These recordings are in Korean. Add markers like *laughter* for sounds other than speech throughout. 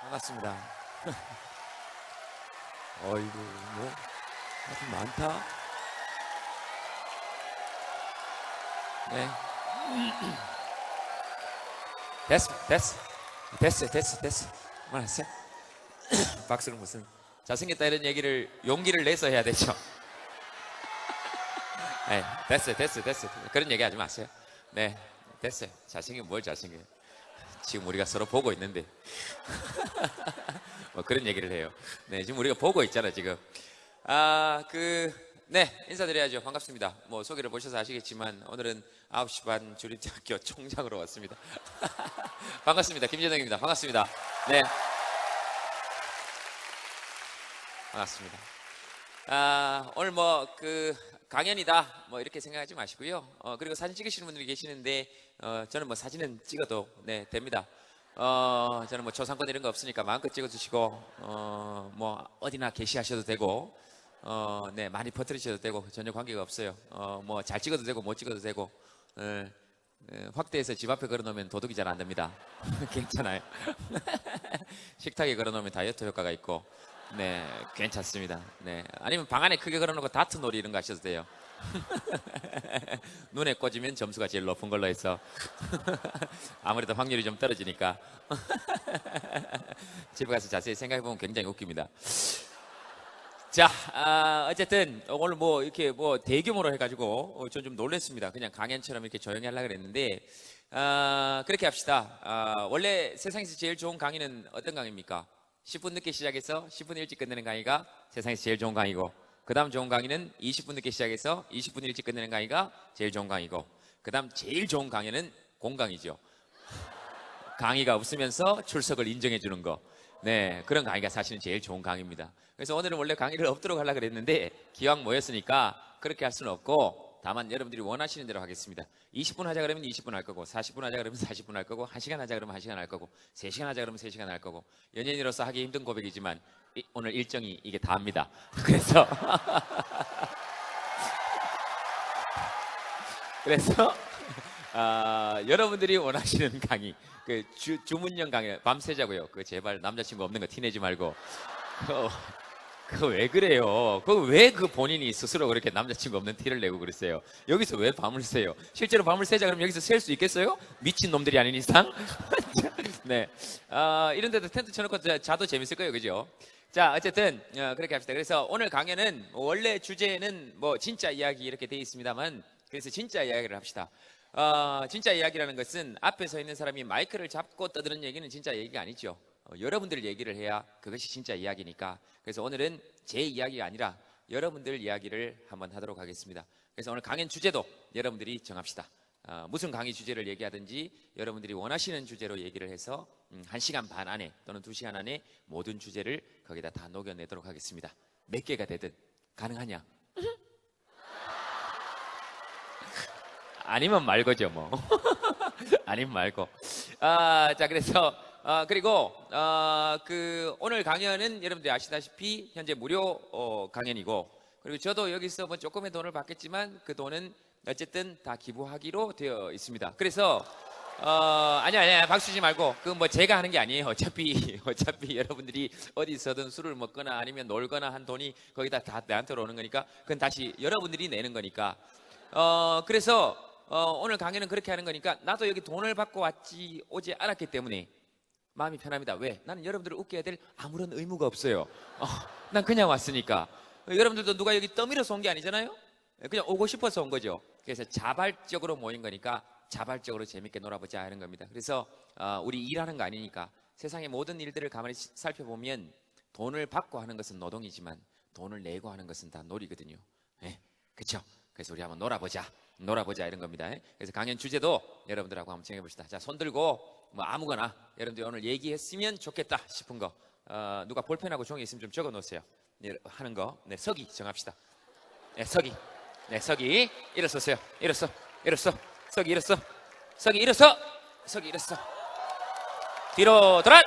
반갑습니다. *laughs* 어이구, 뭐, 아주 많다. 네. *clears throat* 됐어, 됐어. 됐어, 됐어, 됐어. 그만하세요. *clears throat* 박수는 무슨. 잘생겼다 이런 얘기를 용기를 내서 해야 되죠. *laughs* 네, 됐어요, 됐어요, 됐어요. 그런 얘기 하지 마세요. 네, 됐어요. 잘생긴 뭘 잘생겨요. 지금 우리가 서로 보고 있는데. *laughs* 뭐 그런 얘기를 해요. 네, 지금 우리가 보고 있잖아, 지금. 아, 그, 네, 인사드려야죠. 반갑습니다. 뭐 소개를 보셔서 아시겠지만 오늘은 9시 반 주립대학교 *laughs* 총장으로 왔습니다. *laughs* 반갑습니다. 김재동입니다. 반갑습니다. 네. 반갑습니다. 아, 오늘 뭐 그 강연이다 뭐 이렇게 생각하지 마시고요. 어, 그리고 사진 찍으시는 분들이 계시는데 어, 저는 뭐 사진은 찍어도 네 됩니다. 어, 저는 뭐 초상권 이런 거 없으니까 마음껏 찍어주시고 어, 뭐 어디나 게시하셔도 되고 어, 네 많이 퍼뜨리셔도 되고 전혀 관계가 없어요. 어, 뭐 잘 찍어도 되고 못 찍어도 되고 어, 어, 확대해서 집 앞에 걸어놓으면 도둑이 잘 안 됩니다. *laughs* 괜찮아요. *laughs* 식탁에 걸어놓으면 다이어트 효과가 있고 네, 괜찮습니다. 네, 아니면 방 안에 크게 걸어놓고 다트 놀이 이런 거 하셔도 돼요. *laughs* 눈에 꽂으면 점수가 제일 높은 걸로 해서 *laughs* 아무래도 확률이 좀 떨어지니까 *laughs* 집에 가서 자세히 생각해 보면 굉장히 웃깁니다. 자, 아, 어쨌든 오늘 뭐 이렇게 뭐 대규모로 해가지고 어, 전좀 놀랐습니다. 그냥 강연처럼 이렇게 조용히 하려고 그랬는데 아, 그렇게 합시다. 아, 원래 세상에서 제일 좋은 강의는 어떤 강의입니까? 10분 늦게 시작해서 10분 일찍 끝내는 강의가 세상에서 제일 좋은 강의고 그 다음 좋은 강의는 20분 늦게 시작해서 20분 일찍 끝내는 강의가 제일 좋은 강의고 그 다음 제일 좋은 강의는 공강이죠. 강의가 없으면서 출석을 인정해 주는 거. 네, 그런 강의가 사실은 제일 좋은 강의입니다. 그래서 오늘은 원래 강의를 없도록 하려고 그랬는데 기왕 모였으니까 그렇게 할 수는 없고 다만 여러분들이 원하시는 대로 하겠습니다. 20분 하자 그러면 20분 할 거고 40분 하자 그러면 40분 할 거고 1시간 하자 그러면 1시간 할 거고 3시간 하자 그러면 3시간 할 거고 연예인으로서 하기 힘든 고백이지만 이- 오늘 일정이 이게 다입니다. *laughs* 그래서 *laughs* 그래서 *laughs* 아, 여러분들이 원하시는 강의 그 주, 주문형 강의 밤새 자고요. 그 제발 남자친구 없는 거 티내지 말고 그거 왜 그래요? 그왜그 본인이 스스로 그렇게 남자친구 없는 티를 내고 그랬어요? 여기서 왜 밤을 새요? 실제로 밤을 새자 그러면 여기서 셀 수 있겠어요? 미친 놈들이 아닌 이상? *laughs* 네. 아, 이런 데도 텐트 쳐놓고 자- 자도 재밌을 거예요. 그죠? 자, 어쨌든 어, 그렇게 합시다. 그래서 오늘 강연은 원래 주제는 뭐 진짜 이야기 이렇게 돼 있습니다만 그래서 진짜 이야기를 합시다. 어, 진짜 이야기라는 것은 앞에 서 있는 사람이 마이크를 잡고 떠드는 얘기는 진짜 얘기가 아니죠. 어, 여러분들 얘기를 해야 그것이 진짜 이야기니까. 그래서 오늘은 제 이야기가 아니라 여러분들 이야기를 한번 하도록 하겠습니다. 그래서 오늘 강연 주제도 여러분들이 정합시다. 어, 무슨 강의 주제를 얘기하든지 여러분들이 원하시는 주제로 얘기를 해서 음, 한 시간 반 안에 또는 두 시간 안에 모든 주제를 거기다 다 녹여내도록 하겠습니다. 몇 개가 되든 가능하냐? *laughs* 아니면 말고죠 뭐. *laughs* 아니면 말고. 아, 자 그래서 아, 그리고 아, 그 오늘 강연은 여러분들이 아시다시피 현재 무료 어, 강연이고 그리고 저도 여기서 뭐 조금의 돈을 받겠지만 그 돈은 어쨌든 다 기부하기로 되어 있습니다. 그래서 어, 아니야, 아니야, 박수 치지 말고. 그 뭐 제가 하는 게 아니에요. 어차피, *laughs* 어차피 여러분들이 어디서든 술을 먹거나 아니면 놀거나 한 돈이 거기다 다 내한테로 오는 거니까 그건 다시 여러분들이 내는 거니까. 어, 그래서 어, 오늘 강의는 그렇게 하는 거니까 나도 여기 돈을 받고 왔지 오지 않았기 때문에 마음이 편합니다. 왜? 나는 여러분들을 웃게 해야 될 아무런 의무가 없어요. 어, 난 그냥 왔으니까. 어, 여러분들도 누가 여기 떠밀어서 온 게 아니잖아요? 그냥 오고 싶어서 온 거죠. 그래서 자발적으로 모인 거니까 자발적으로 재밌게 놀아보자 하는 겁니다. 그래서 어, 우리 일하는 거 아니니까 세상의 모든 일들을 가만히 시- 살펴보면 돈을 받고 하는 것은 노동이지만 돈을 내고 하는 것은 다 놀이거든요. 예, 그렇죠? 그래서 우리 한번 놀아보자, 놀아보자 이런 겁니다. 예? 그래서 강연 주제도 여러분들하고 한번 정해봅시다. 자, 손 들고 뭐 아무거나 여러분들 오늘 얘기했으면 좋겠다 싶은 거 어, 누가 볼펜하고 종이 있으면 좀 적어 놓으세요. 네, 하는 거, 네, 서기 정합시다. 네, 서기. 네, 서기. 일어서세요. 일어서. 일어서. 서기 일어서. 서기 일어서. 서기 일어서. 뒤로 돌아.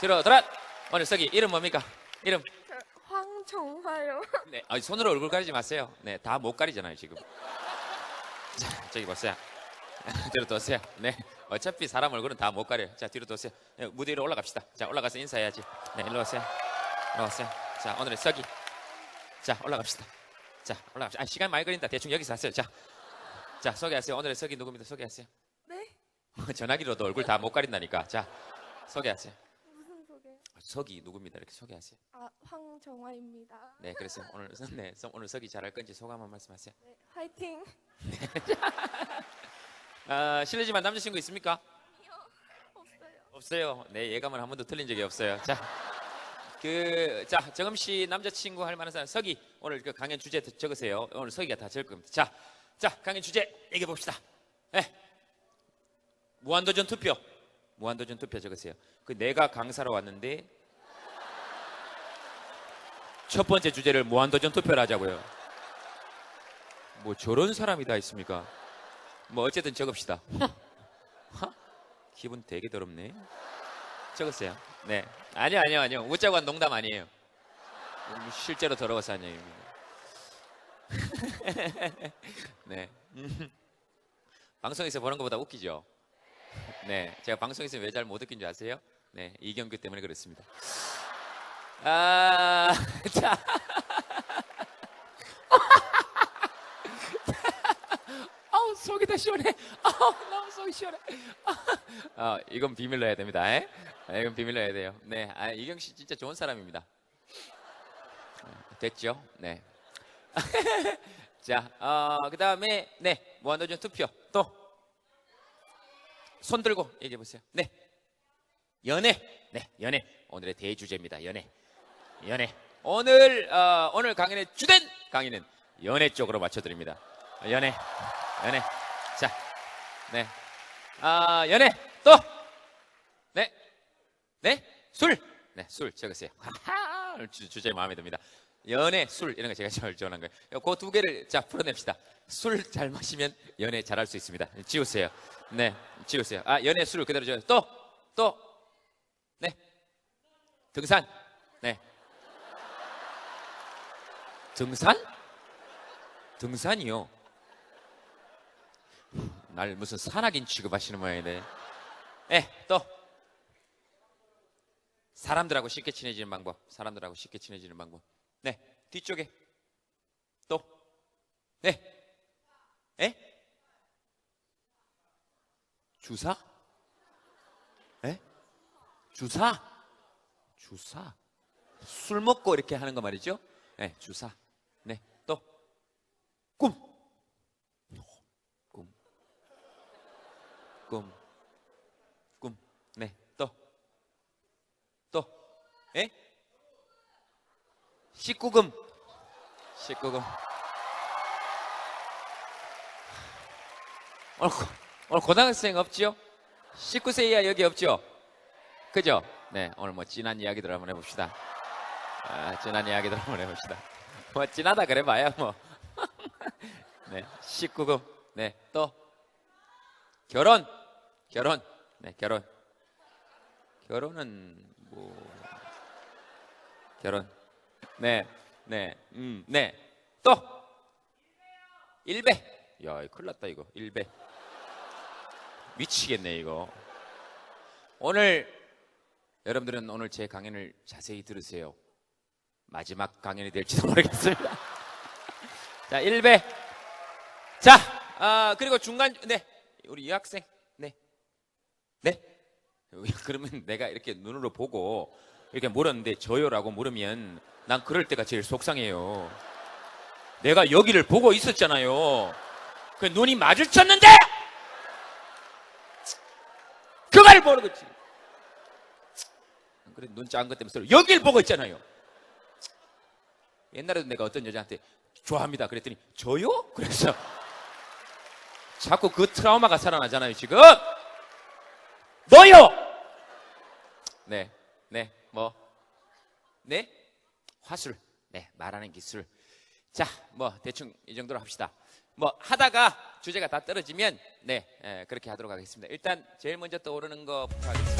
뒤로 돌아. 오늘 서기 이름 뭡니까? 이름. 황정화요. 네. 아, 손으로 얼굴 가리지 마세요. 네, 다 못 가리잖아요, 지금. 자, 저기 보세요. 뒤로 도세요. 네. 어차피 사람 얼굴은 다 못 가려요. 자, 뒤로 도세요. 예, 무대 위로 올라갑시다. 자, 올라가서 인사해야지. 네, 일로 오세요. 올라오세요. 자, 오늘의 서기. 자, 올라갑시다. 자, 올라갑시다. 아, 시간 많이 걸린다. 대충 여기서 하세요. 자, 자, 소개하세요. 오늘의 서기 누굽니다. 소개하세요. 네? *laughs* 전화기로도 얼굴 다 못 가린다니까. 자, 소개하세요. 무슨 소개? 서기 누굽니다. 이렇게 소개하세요. 아, 황정화입니다. 네, 그래서 오늘 *laughs* 네, 서- 오늘 서기 잘할 건지 소감 한 말씀 하세요. 네, 화이팅. *laughs* 아, 실례지만 남자친구 있습니까? 없어요. 없어요. 네, 예감은 한 번도 틀린 적이 없어요. 자, 그, 자, 정음 씨 남자친구 할 만한 사람, 서기. 오늘 그 강연 주제 적으세요. 오늘 서기가 다 적을 겁니다. 자, 자, 강연 주제 얘기해 봅시다. 네. 무한도전 투표. 무한도전 투표 적으세요. 그 내가 강사로 왔는데, 첫 번째 주제를 무한도전 투표를 하자고요. 뭐 저런 사람이 다 있습니까? 뭐 어쨌든 적읍시다. 기분 되게 더럽네. 적었어요. 네. 아니요, 아니요, 아니요. 웃자고 한 농담 아니에요. 실제로 더러워서 한 얘기입니다. *laughs* 네. 음. *laughs* 방송에서 보는 것보다 웃기죠? 네. 제가 방송에서 왜 잘 못 웃긴 줄 아세요? 네. 이경규 때문에 그렇습니다. 아, *laughs* 자. 아우, 속이 다 시원해. 아우, 너무 속이 시원해. 아, 이건 비밀로 해야 됩니다. 에? 아, 이건 비밀로 해야 돼요. 네, 아, 이경 씨 진짜 좋은 사람입니다. 아, 됐죠? 네. *laughs* 자, 어, 그 다음에, 네, 무한도전 투표. 또, 손 들고 얘기해 보세요. 네. 연애. 네, 연애. 오늘의 대주제입니다. 연애. 연애. 오늘, 어, 오늘 강연의 주된 강의는 연애 쪽으로 맞춰드립니다. 연애. 연애. 자, 네. 아, 연애. 또, 네. 네? 술. 네, 술 적으세요. 하하, *laughs* 오늘 주, 주제 마음에 듭니다. 연애, 술 이런 거 제가 제일 좋아하는 거예요. 그 두 개를 자 풀어냅시다. 술 잘 마시면 연애 잘할 수 있습니다. 지우세요. 네, 지우세요. 아, 연애, 술 그대로 줘. 또, 또, 네. 등산. 네. 등산? 등산이요. 날 무슨 산악인 취급하시는 모양이네. 네, 또. 사람들하고 쉽게 친해지는 방법. 사람들하고 쉽게 친해지는 방법. 네, 뒤쪽에. 또. 네. 에? 주사? 에? 주사? 주사? 술 먹고 이렇게 하는 거 말이죠? 네, 주사. 네, 또. 꿈. 꿈. 꿈. 꿈. 네, 또. 또. 에? 19금. 19금. 오늘, 고- 오늘 고등학생 없지요? 19세 이하 여기 없죠? 그죠? 네, 오늘 뭐 진한 이야기들 한번 해봅시다. 아, 진한 이야기들 한번 해봅시다. 뭐 진하다 그래봐야 뭐. *laughs* 네, 19금. 네, 또 결혼. 결혼. 네, 결혼. 결혼은 뭐 결혼. 네, 네, 음, 네. 또 일배. 야, 큰일 났다 이거. 일배. 미치겠네 이거. 오늘 여러분들은 오늘 제 강연을 자세히 들으세요. 마지막 강연이 될지도 모르겠습니다. *laughs* 자, 일배. 자, 아, 그리고 중간 네. 우리 이 학생. 네. 네. *laughs* 그러면 내가 이렇게 눈으로 보고 이렇게 물었는데 저요라고 물으면 난 그럴 때가 제일 속상해요. 내가 여기를 보고 있었잖아요. 그 눈이 마주쳤는데 그 말을 모르겠지. 그래 눈 작은 것 때문에 서로 여길 보고 있잖아요. 옛날에도 내가 어떤 여자한테 좋아합니다. 그랬더니 저요? 그래서 자꾸 그 트라우마가 살아나잖아요. 지금 너요. 네, 네, 뭐, 네, 화술, 네, 말하는 기술. 자, 뭐 대충 이 정도로 합시다. 뭐 하다가 주제가 다 떨어지면 네, 예, 그렇게 하도록 하겠습니다. 일단 제일 먼저 떠오르는 거부터 하겠습니다.